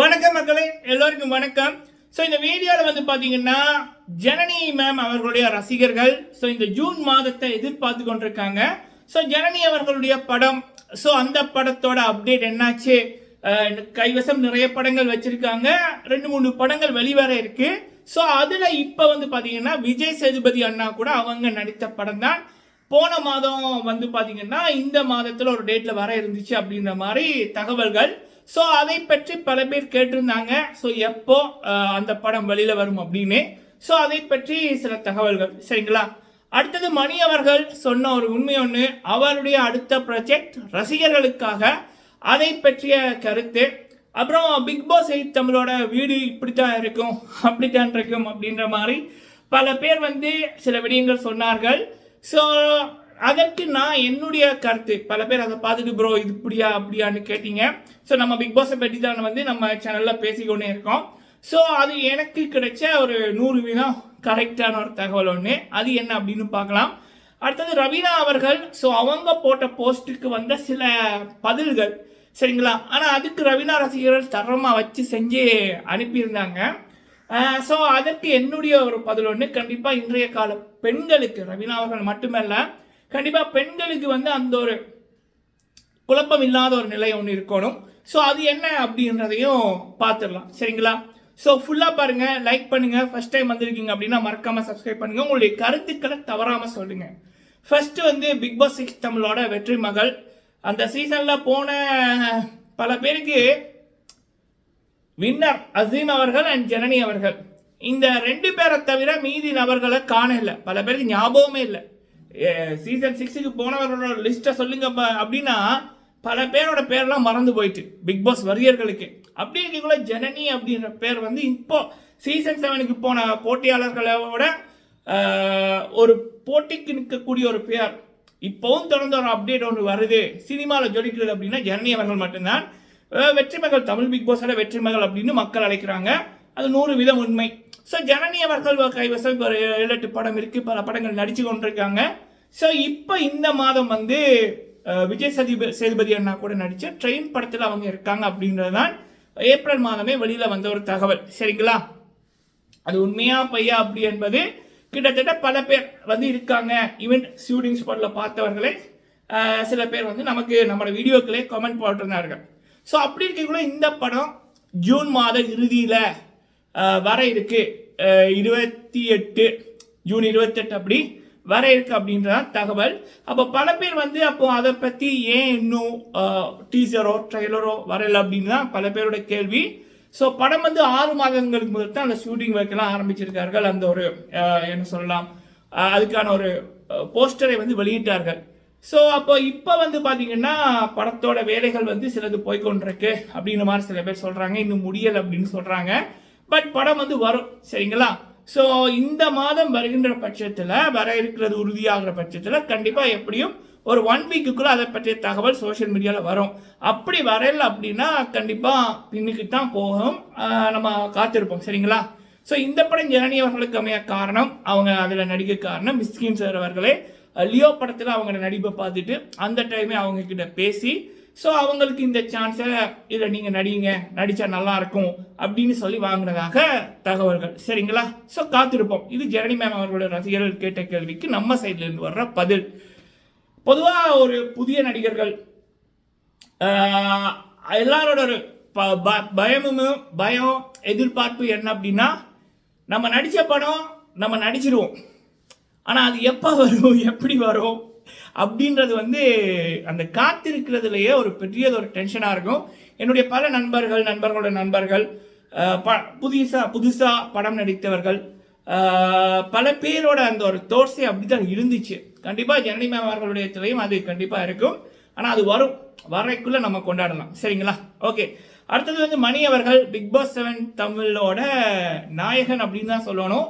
வணக்கம் மக்களே எல்லோருக்கும் வணக்கம். ஸோ இந்த வீடியோவில் வந்து பார்த்தீங்கன்னா ஜனனி மேம் அவர்களுடைய ரசிகர்கள் ஸோ இந்த ஜூன் மாதத்தை எதிர்பார்த்து கொண்டிருக்காங்க. ஸோ ஜனனி அவர்களுடைய படம் ஸோ அந்த படத்தோட அப்டேட் என்னாச்சு? கைவசம் நிறைய படங்கள் வச்சிருக்காங்க. ரெண்டு மூணு படங்கள் வெளிவர இருக்கு. ஸோ அதில் இப்போ வந்து பார்த்தீங்கன்னா விஜய் சேதுபதி அண்ணா கூட அவங்க நடித்த படம் தான். போன மாதம் வந்து பார்த்தீங்கன்னா இந்த மாதத்தில் ஒரு டேட்டில் வர இருந்துச்சு அப்படின்ற மாதிரி தகவல்கள். ஸோ அதை பற்றி பல பேர் கேட்டிருந்தாங்க. ஸோ எப்போ அந்த படம் வெளியில் வரும் அப்படின்னு. ஸோ அதை பற்றி சில தகவல்கள். சரிங்களா? அடுத்தது மணி அவர்கள் சொன்ன ஒரு உண்மை ஒன்று அவருடைய அடுத்த ப்ராஜெக்ட் ரசிகர்களுக்காக அதை பற்றிய கருத்து. அப்புறம் பிக் பாஸ் எயிட் தமிழோட வீடு இப்படித்தான் இருக்கும் அப்படித்தான் இருக்கும் அப்படின்ற மாதிரி பல பேர் வந்து சில விடயங்கள் சொன்னார்கள். ஸோ அதற்கு நான் என்னுடைய கருத்து. பல பேர் அதை பார்த்துட்டு ப்ரோ இது இப்படியா அப்படியான்னு கேட்டீங்க. ஸோ நம்ம பிக் பாஸை பற்றி தான் வந்து நம்ம சேனலில் பேசிக்கொண்டே இருக்கோம். ஸோ அது எனக்கு கிடைச்ச ஒரு நூறு வீதம் கரெக்டான ஒரு தகவல் ஒன்று அது என்ன அப்படின்னு பார்க்கலாம். அடுத்தது ரவீனா அவர்கள் ஸோ அவங்க போட்ட போஸ்ட்டுக்கு வந்த சில பதில்கள் சரிங்களா? ஆனால் அதுக்கு ரவீனா ரசிகர்கள் தரமாக வச்சு செஞ்சு அனுப்பியிருந்தாங்க. ஸோ அதற்கு என்னுடைய ஒரு பதில் ஒன்று கண்டிப்பாக இன்றைய கால பெண்களுக்கு ரவீனா அவர்கள் மட்டுமல்ல கண்டிப்பாக பெண்களுக்கு வந்து அந்த ஒரு குழப்பம் இல்லாத ஒரு நிலை ஒன்று இருக்கணும். ஸோ அது என்ன அப்படின்றதையும் பார்த்துடலாம். சரிங்களா? ஸோ ஃபுல்லாக பாருங்கள் லைக் பண்ணுங்கள் ஃபஸ்ட் டைம் வந்திருக்கீங்க அப்படின்னா மறக்காமல் சப்ஸ்கிரைப் பண்ணுங்க. உங்களுடைய கருத்துக்களை தவறாமல் சொல்லுங்கள் ஃபஸ்ட்டு வந்து பிக் பாஸ் சிக்ஸ் தமிழோட வெற்றி மகள். அந்த சீசனில் போன பல பேருக்கு வின்னர் அசீம் அவர்கள் அண்ட் ஜனனி அவர்கள். இந்த ரெண்டு பேரை தவிர மீதி நபர்களை காணல. பல பேருக்கு ஞாபகமே இல்லை. சீசன் சிக்ஸுக்கு போனவர்களோட லிஸ்ட்டை சொல்லுங்க அப்படின்னா பல பேரோட பேர்லாம் மறந்து போயிட்டு. பிக் பாஸ் வரியர்களுக்கு. அப்படி இருக்கக்குள்ள ஜனனி அப்படின்ற பேர் வந்து இப்போ சீசன் செவனுக்கு போன போட்டியாளர்களோட ஒரு போட்டிக்கு நிற்கக்கூடிய ஒரு பேர். இப்போவும் தொடர்ந்து ஒரு அப்டேட் ஒன்று வருது. சினிமாவில் ஜொலிக்கிறது அப்படின்னா ஜனனி அவர்கள் மட்டும்தான். வெற்றி மகள் தமிழ் பிக் பாஸோட வெற்றி மகள் அப்படின்னு மக்கள் அழைக்கிறாங்க. அது நூறு வீதம் உண்மை. ஸோ ஜனனி அவர்கள் கைவசம் ஒரு ஏழு எட்டு படம் இருக்குது பல படங்கள் நடித்து கொண்டிருக்காங்க. ஸோ இப்போ இந்த மாதம் வந்து விஜய் சதி சேதுபதி அண்ணா கூட நடித்த ட்ரெயின் படத்தில் அவங்க இருக்காங்க அப்படின்றது தான் ஏப்ரல் மாதமே வெளியில் வந்த ஒரு தகவல். சரிங்களா? அது உண்மையா பையா அப்படி என்பது கிட்டத்தட்ட பல பேர் வந்து இருக்காங்க. ஈவெண்ட் ஷூட்டிங் ஸ்பாட்டில் பார்த்தவர்களே சில பேர் வந்து நமக்கு நம்மளோட வீடியோக்களே கமெண்ட் போட்டிருந்தார்கள். ஸோ அப்படி இருக்கக்குள்ள இந்த படம் ஜூன் மாத இறுதியில் வர இருக்கு. இருபத்தி எட்டு ஜூன் இருபத்தெட்டு அப்படி வர இருக்கு அப்படின்றதான் தகவல். அப்போ பல பேர் வந்து அப்போ அதை பற்றி ஏன் இன்னும் டீசரோ ட்ரெய்லரோ வரல அப்படின்னு தான் பல பேரோட கேள்வி. ஸோ படம் வந்து ஆறு மாதங்களுக்கு முதல் தான் அந்த ஷூட்டிங் ஒர்க்கெல்லாம் ஆரம்பிச்சிருக்கார்கள். அந்த ஒரு என்ன சொல்லலாம் அதுக்கான ஒரு போஸ்டரை வந்து வெளியிட்டார்கள். ஸோ அப்போ இப்போ வந்து பார்த்தீங்கன்னா படத்தோட வேலைகள் வந்து சிலது போய்க்கொண்டிருக்கு அப்படின்ற மாதிரி சில பேர் சொல்கிறாங்க இன்னும் முடியலை அப்படின்னு சொல்கிறாங்க பட் படம் வந்து வரும் சரிங்களா? ஸோ இந்த மாதம் வருகின்ற பட்சத்தில் வர இருக்கிறது உறுதியாகிற பட்சத்தில் கண்டிப்பாக எப்படியும் ஒரு ஒன் வீக்குக்குள்ளே அதை பற்றிய தகவல் சோஷியல் மீடியாவில் வரும். அப்படி வரல அப்படின்னா கண்டிப்பாக பின்னுக்கு தான் போகும். நம்ம காத்திருப்போம் சரிங்களா? ஸோ இந்த படம் ஜனனி அவர்களுக்கு அமைய காரணம் அவங்க அதில் நடிக்க காரணம் மிஸ்கின் சார் அவர்களே. லியோ படத்தில் அவங்க நடிப்பை பார்த்துட்டு அந்த டைமே அவங்க கிட்ட பேசி ஸோ அவங்களுக்கு இந்த சான்ஸை இதில் நீங்கள் நடிங்க நடித்தா நல்லா இருக்கும் அப்படின்னு சொல்லி வாங்கினதாக தகவல்கள். சரிங்களா? ஸோ காத்திருப்போம். இது ஜெரணி மேம் அவர்களோட ரசிகர்கள் கேட்ட கேள்விக்கு நம்ம சைட்லேருந்து வர்ற பதில். பொதுவாக ஒரு புதிய நடிகர்கள் எல்லாரோட ஒரு ப- ப- பயமும் பயம் எதிர்பார்ப்பு என்ன அப்படின்னா நம்ம நடித்த படம் நம்ம நடிச்சிருவோம். ஆனால் அது எப்போ வரும் எப்படி வரும் அப்படின்றது வந்து அந்த காத்திருக்கிறதுலையே ஒரு பெரிய ஒரு டென்ஷனாக இருக்கும். என்னுடைய பல நண்பர்கள் நண்பர்களோட நண்பர்கள் ப புதுசாக புதுசாக படம் நடித்தவர்கள் பல பேரோட அந்த ஒரு தோர்ஸே அப்படி தான் இருந்துச்சு. கண்டிப்பாக ஜனனி மேம் அவர்களுடைய இதுலையும் அது கண்டிப்பாக இருக்கும். ஆனால் அது வரும். வரைக்குள்ளே நம்ம கொண்டாடலாம். சரிங்களா? ஓகே அடுத்தது வந்து மணி அவர்கள் பிக் பாஸ் செவன் தமிழோட நாயகன் அப்படின்னு தான் சொல்லணும்.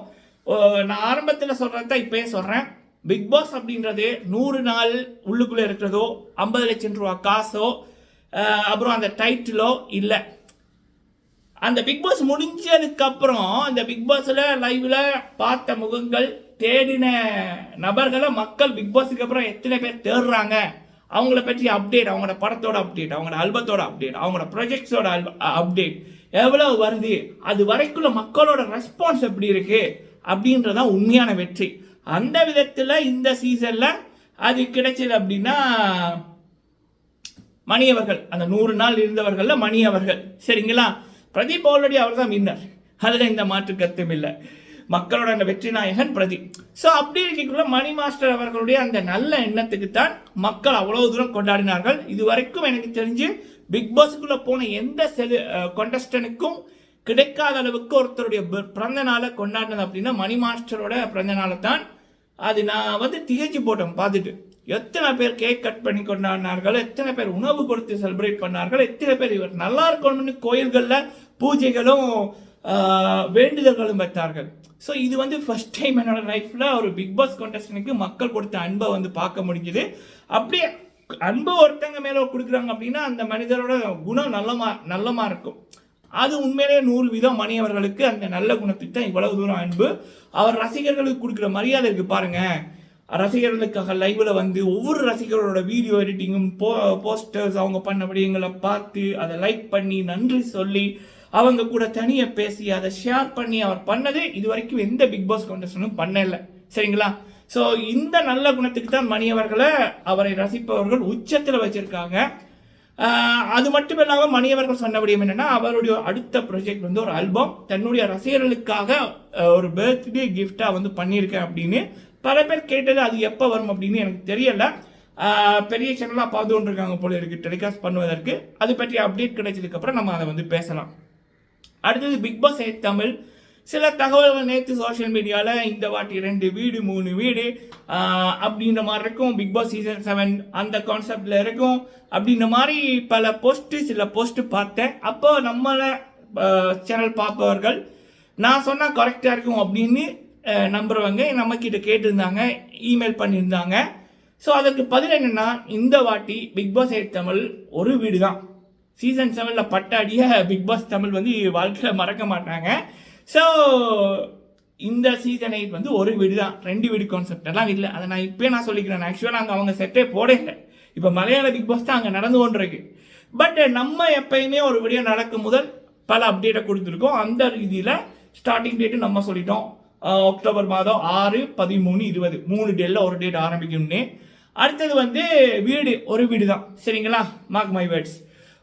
நான் ஆரம்பத்தில் சொல்கிறது தான் இப்போயே சொல்கிறேன் பிக் பாஸ் அப்படின்றது நூறு நாள் உள்ளுக்குள்ளே இருக்கிறதோ ஐம்பது லட்சம் ரூபா காசோ அப்புறம் அந்த டைட்டிலோ இல்லை. அந்த பிக் பாஸ் முடிஞ்சதுக்கப்புறம் இந்த அந்த பிக் பாஸில் லைவில் பார்த்த முகங்கள் தேடின நபர்களை மக்கள் பிக் பாஸுக்கு அப்புறம் எத்தனை பேர் தேடுறாங்க? அவங்கள பற்றி அப்டேட் அவங்களோட படத்தோட அப்டேட் அவங்களோட ஆல்பத்தோட அப்டேட் அவங்களோட ப்ரொஜெக்ட்ஸோட அப்டேட் எவ்வளவு வருது? அது வரைக்குள்ள மக்களோட ரெஸ்பான்ஸ் எப்படி இருக்குது அப்படின்றதான் உண்மையான வெற்றி. அந்த விதத்தில் இந்த சீசனில் அது கிடைச்சது அப்படின்னா மணி அவர்கள். அந்த நூறு நாள் இருந்தவர்கள்ல மணி அவர்கள். சரிங்களா? பிரதீப் ஆல்ரெடி அவர் தான் வின்னர் அதில் இந்த மாற்று கருத்தும் இல்லை. மக்களோட அந்த வெற்றி நாயகன் பிரதீப். ஸோ அப்படி இருக்கக்குள்ள மணி மாஸ்டர் அவர்களுடைய அந்த நல்ல எண்ணத்துக்கு தான் மக்கள் அவ்வளோ தூரம் கொண்டாடினார்கள். இது வரைக்கும் எனக்கு தெரிஞ்சு பிக் பாஸுக்குள்ள போன எந்த செலு கொண்டஸ்டனுக்கும் கிடைக்காத அளவுக்கு ஒருத்தருடைய பிறந்த நாளை கொண்டாடினது அப்படின்னா மணி மாஸ்டரோட பிறந்த நாளை தான் அது நான் வந்து திகைச்சு போட்டேன் பார்த்துட்டு. எத்தனை பேர் கேக் கட் பண்ணி கொண்டாடினார்கள் எத்தனை பேர் உணவு கொடுத்து செலிப்ரேட் பண்ணார்கள் எத்தனை பேர் இவர் நல்லா இருக்கணும்னு கோயில்களில் பூஜைகளும் வேண்டுதல்களும் வைத்தார்கள். ஸோ இது வந்து ஃபர்ஸ்ட் டைம் என்னோட லைஃப்பில் ஒரு பிக் பாஸ் கான்டெஸ்டனுக்கு மக்கள் கொடுத்த அன்பை வந்து பார்க்க முடிஞ்சுது. அப்படியே அன்பு ஒருத்தங்க மேலே கொடுக்குறாங்க அப்படின்னா அந்த மனிதரோட குணம் நல்லமா நல்லமாக இருக்கும். அது உண்மையிலேயே நூறு வீதம் மணி அவர்களுக்கு அந்த நல்ல குணத்துக்கு தான் இவ்வளவு தூரம் அன்பு. அவர் ரசிகர்களுக்கு கொடுக்குற மரியாதை இருக்கு பாருங்க. ரசிகர்களுக்காக லைவில் வந்து ஒவ்வொரு ரசிகர்களோட வீடியோ எடிட்டிங்கும் போ போஸ்டர்ஸ் அவங்க பண்ண விடயங்களை பார்த்து அதை லைக் பண்ணி நன்றி சொல்லி அவங்க கூட தனியாக பேசி அதை ஷேர் பண்ணி அவர் பண்ணது இது வரைக்கும் எந்த பிக் பாஸ் கண்டஸ்டனும் பண்ணல. சரிங்களா? ஸோ இந்த நல்ல குணத்துக்கு தான் மணியவர்களை அவரை ரசிப்பவர்கள் உச்சத்தில் வச்சுருக்காங்க. அது மட்டும் இல்லாமல் மணியவர்கள் சொன்னபடியும் என்னென்னா அவருடைய அடுத்த ப்ரொஜெக்ட் வந்து ஒரு ஆல்பம் தன்னுடைய ரசிகர்களுக்காக ஒரு பர்த்டே கிஃப்டாக வந்து பண்ணியிருக்கேன் அப்படின்னு பல பேர் கேட்டது அது எப்போ வரும் அப்படின்னு எனக்கு தெரியலை. பெரிய சேனலாக பார்த்து கொண்டிருக்காங்க போல இருக்கு டெலிகாஸ்ட் பண்ணுவதற்கு. அது பற்றி அப்டேட் கிடைச்சதுக்கப்புறம் நம்ம அதை வந்து பேசலாம். அடுத்தது பிக் பாஸ் எயிட் தமிழ். சில தகவல்கள் நேற்று சோஷியல் மீடியாவில் இந்த வாட்டி ரெண்டு வீடு மூணு வீடு அப்படின்ற மாதிரி இருக்கும். பிக் பாஸ் சீசன் செவன் அந்த கான்செப்டில் இருக்கும். அப்படின்ற மாதிரி பல போஸ்ட்டு சில போஸ்ட்டு பார்த்தேன். அப்போ நம்மளை சேனல் பார்ப்பவர்கள் நான் சொன்னால் கரெக்டாக இருக்கும் அப்படின்னு நம்புறவங்க நம்மக்கிட்ட கேட்டிருந்தாங்க இமெயில் பண்ணியிருந்தாங்க. ஸோ அதுக்கு பதில் என்னென்னா இந்த வாட்டி பிக் பாஸ் எயிட் தமிழ் ஒரு வீடு தான் சீசன் செவனில் பட்ட அடிய பிக் பாஸ் தமிழ் வந்து வாழ்க்கையில் மறக்க மாட்டாங்க. ஸோ இந்த சீசன் எயிட் வந்து ஒரு வீடு தான் ரெண்டு வீடு கான்செப்ட் எல்லாம் இல்லை. அதை நான் இப்போயே நான் சொல்லிக்கிறேன். ஆக்சுவலாக நாங்கள் அவங்க செட்டே போடல இப்போ மலையாள பிக் பாஸ் தான் அங்கே நடந்து கொண்டிருக்கு. பட் நம்ம எப்பயுமே ஒரு வீடியோ நடக்கும் முதல் பல அப்டேட்டை கொடுத்துருக்கோம். அந்த ரீதியில் ஸ்டார்டிங் டேட்டு நம்ம சொல்லிட்டோம். அக்டோபர் மாதம் ஆறு பதிமூணு இருபது. மூணு டேட்டில் ஒரு டேட் ஆரம்பிக்கணும்னு அடுத்தது வந்து வீடு ஒரு வீடு தான் சரிங்களா? மார்க் மை வேர்ட்ஸ்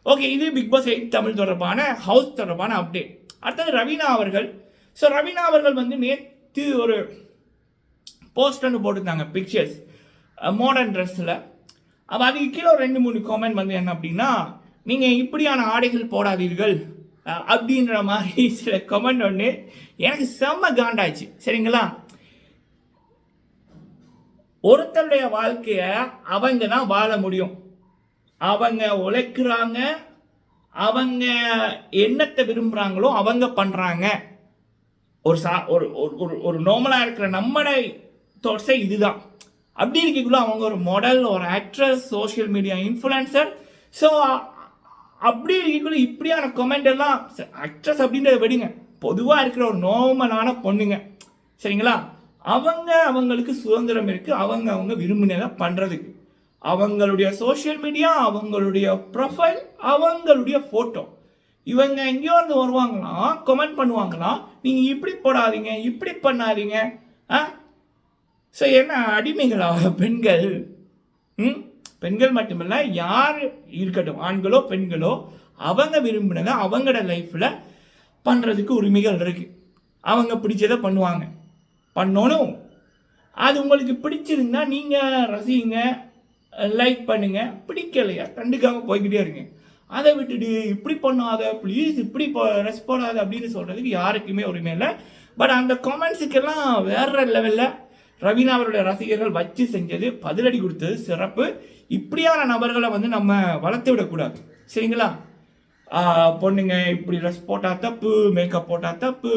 ஓகே இது பிக் பாஸ் எயிட் தமிழ் தொடர்பான ஹவுஸ் தொடர்பான அப்டேட் அடுத்தது ரவீனா அவர்கள். ஸோ ரவீனா அவர்கள் வந்து நேற்று ஒரு போஸ்ட் ஒன்று போட்டிருந்தாங்க பிக்சர்ஸ் மாடர்ன் ட்ரெஸ்ஸில் அப்போ அதுக்கு கீழே ஒரு ரெண்டு மூணு காமெண்ட் வந்து என்ன அப்படின்னா நீங்கள் இப்படியான ஆடைகள் போடாதீர்கள். அப்படின்ற மாதிரி சில கமெண்ட் ஒன்று எனக்கு செம்ம காண்டாச்சு சரிங்களா? ஒருத்தருடைய வாழ்க்கைய அவங்க தான் வாழ முடியும். அவங்க உழைக்கிறாங்க அவங்க என்னத்தை விரும்புகிறாங்களோ அவங்க பண்ணுறாங்க ஒரு சா ஒரு ஒரு- ஒரு ஒரு நார்மலாக இருக்கிற நம்மளோட தோட்ஸே இதுதான். அப்படி இருக்கக்குள்ள அவங்க ஒரு மாடல் ஒரு actress social media influencer so அப்படி இருக்கக்குள்ள இப்படியான கமெண்ட் எல்லாம் ஆக்ட்ரஸ் அப்படின்றத விடுங்க. பொதுவாக இருக்கிற ஒரு நார்மலான பொண்ணுங்க. சரிங்களா? அவங்க அவங்களுக்கு சுதந்திரம் இருக்கு. அவங்க அவங்க விரும்பினதை பண்ணுறதுக்கு அவங்களுடைய சோஷியல் மீடியா அவங்களுடைய ப்ரொஃபைல் அவங்களுடைய ஃபோட்டோ இவங்க எங்கேயோ இருந்து வருவாங்களா? கமெண்ட் பண்ணுவாங்களா? நீங்கள் இப்படி போடாதீங்க இப்படி பண்ணாதீங்க. ஆ? ஸோ என்ன அடிமைகளா பெண்கள்? ம்? பெண்கள் மட்டுமல்ல யார் இருக்கட்டும் ஆண்களோ பெண்களோ அவங்க விரும்பினதை அவங்களோட லைஃப்பில் பண்ணுறதுக்கு உரிமைகள் இருக்குது அவங்க பிடிச்சதை பண்ணுவாங்க. பண்ணணும். அது உங்களுக்கு பிடிச்சிருந்தா நீங்கள் ரசிங்க. லைக் பண்ணுங்க. பிடிக்கலையா? கண்டுக்காம போய்கிட்டே இருங்க. அதை விட்டுட்டு இப்படி பண்ணாத ப்ளீஸ் இப்படி ரெஸ்ட் பண்ணாத அப்படின்னு சொல்கிறதுக்கு யாருக்குமே உரிமை இல்லை. பட் அந்த காமெண்ட்ஸுக்கெல்லாம் வேற லெவலில் ரவீனா அவருடைய ரசிகர்கள் வச்சு செஞ்சது பதிலடி கொடுத்தது சிறப்பு. இப்படியான நபர்களை வந்து நம்ம வளர்த்து விடக்கூடாது. சரிங்களா? பொண்ணுங்க இப்படி ட்ரெஸ் போட்டால் தப்பு மேக்கப் போட்டால் தப்பு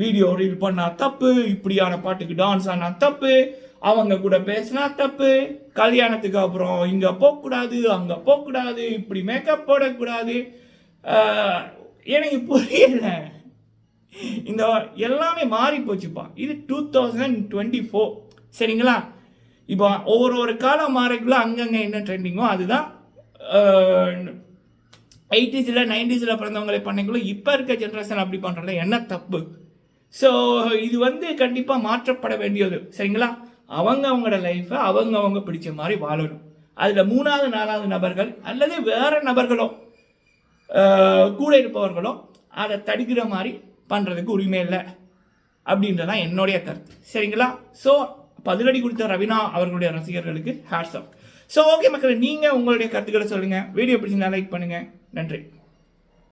வீடியோ ரீல் பண்ணால் தப்பு இப்படியான பாட்டுக்கு டான்ஸ் ஆனால் தப்பு அவங்க கூட பேசினா தப்பு. கல்யாணத்துக்கு அப்புறம் இங்கே போகக்கூடாது அங்கே போகக்கூடாது இப்படி மேக்கப் போடக்கூடாது. எனக்கு புரியல. இந்த எல்லாமே மாறி போச்சுப்பா. இது டூ தௌசண்ட் டுவெண்ட்டி ஃபோர் சரிங்களா? இப்போ ஒவ்வொரு ஒரு காலம் மாறக்குள்ள அங்கங்கே என்ன ட்ரெண்டிங்கோ அதுதான் எயிட்டிஸில் நைன்டிஸில் பிறந்தவங்களை பண்ணைக்குள்ள இப்போ இருக்க ஜென்ரேஷன் அப்படி பண்ணுறதுல என்ன தப்பு? ஸோ இது வந்து கண்டிப்பாக மாற்றப்பட வேண்டியது. சரிங்களா? அவங்க அவங்களோட லைஃப்பை அவங்க அவங்க பிடிச்ச மாதிரி வாழணும். அதில் மூணாவது நாலாவது நபர்கள் அல்லது வேறு நபர்களோ கூட இருப்பவர்களோ அதை தடுக்கிற மாதிரி பண்ணுறதுக்கு உரிமை இல்லை அப்படின்றதான் என்னுடைய கருத்து. சரிங்களா? ஸோ பதிலடி கொடுத்த ரவினா அவர்களுடைய ரசிகர்களுக்கு ஹேட்ஸ் ஆஃப் ஸோ ஓகே மக்கள் நீங்கள் உங்களுடைய கருத்துக்களை சொல்லுங்கள் வீடியோ பிடிச்சிருந்தா லைக் பண்ணுங்கள் நன்றி.